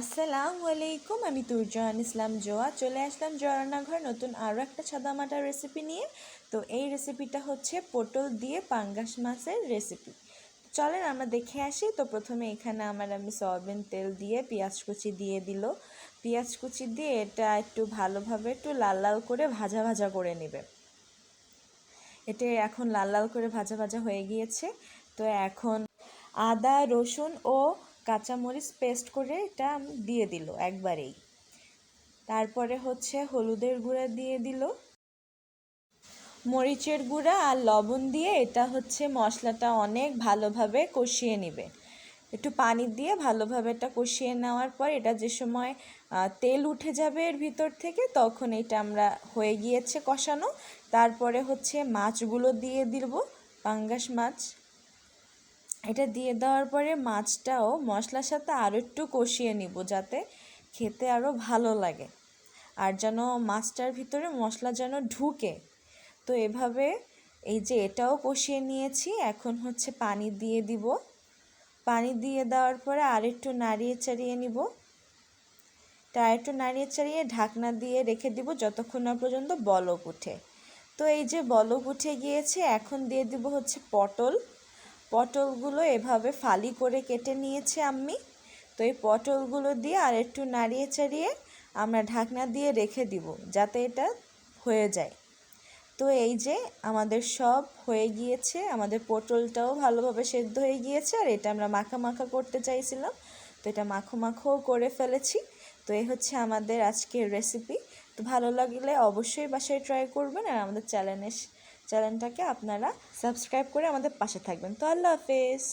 আসসালামু আলাইকুম, আমি তুরজাহান ইসলাম জোয়া। চলে আসলাম জোয়া রান্নাঘর নতুন আরও একটা সাদামাটা রেসিপি নিয়ে। তো এই রেসিপিটা হচ্ছে পটল দিয়ে পাঙ্গাস মাছের রেসিপি চলেন আমরা দেখে আসি। তো প্রথমে এখানে আমার আমি সয়াবিন তেল দিয়ে পেঁয়াজ কুচি দিয়ে দিল। পেঁয়াজ কুচি দিয়ে এটা একটু ভালোভাবে একটু লাল লাল করে ভাজা ভাজা করে নেবে। এটা এখন লাল লাল করে ভাজা ভাজা হয়ে গিয়েছে। তো এখন আদা, রসুন ও কাঁচামরিচ পেস্ট করে এটা দিয়ে দিল একবারেই। তারপরে হচ্ছে হলুদের গুঁড়া দিয়ে দিল। মরিচের গুঁড়া আর লবণ দিয়ে এটা হচ্ছে মশলাটা অনেক ভালোভাবে কষিয়ে নেবে। একটু পানি দিয়ে ভালোভাবে এটা কষিয়ে নেওয়ার পর এটা যে সময় তেল উঠে যাবে এর ভিতর থেকে তখন এটা আমরা হয়ে গিয়েছে কষানো। তারপরে হচ্ছে মাছগুলো দিয়ে দিব পাঙ্গাস মাছ। এটা দিয়ে দেওয়ার পরে মাছটাও মশলার সাথে আরও একটু কষিয়ে নিব যাতে খেতে আরও ভালো লাগে। আর যেন মাছটার ভিতরে মশলা যেন ঢুকে। তো এভাবে এই যে এটাও কষিয়ে নিয়েছি, এখন হচ্ছে পানি দিয়ে দিব। পানি দিয়ে দেওয়ার পরে আরেকটু নাড়িয়ে চাড়িয়ে নিব। তা একটু নাড়িয়ে চাড়িয়ে ঢাকনা দিয়ে রেখে দিব যতক্ষণ না পর্যন্ত বলক উঠে। তো এই যে বলক উঠে গিয়েছে, এখন দিয়ে দিব হচ্ছে পটল। পটলগুলো এভাবে ফালি করে কেটে নিয়েছে আম্মি। তো এই পটলগুলো দিয়ে আর একটু নাড়িয়ে চাড়িয়ে আমরা ঢাকনা দিয়ে রেখে দিব, যাতে এটা হয়ে যায়। তো এই যে আমাদের সব হয়ে গিয়েছে, আমাদের পটলটাও ভালোভাবে সেদ্ধ হয়ে গিয়েছে, আর এটা আমরা মাখা মাখা করতে চাইছিলাম। তো এটা মাখো মাখোও করে ফেলেছি। তো এই হচ্ছে আমাদের আজকের রেসিপি তো ভালো লাগলে অবশ্যই বাসায় ট্রাই করবেন, আর আমাদের চ্যানেলের চ্যানেলটাকে আপনারা সাবস্ক্রাইব করে আমাদের পাশে থাকবেন। তো আল্লাহ হাফেজ।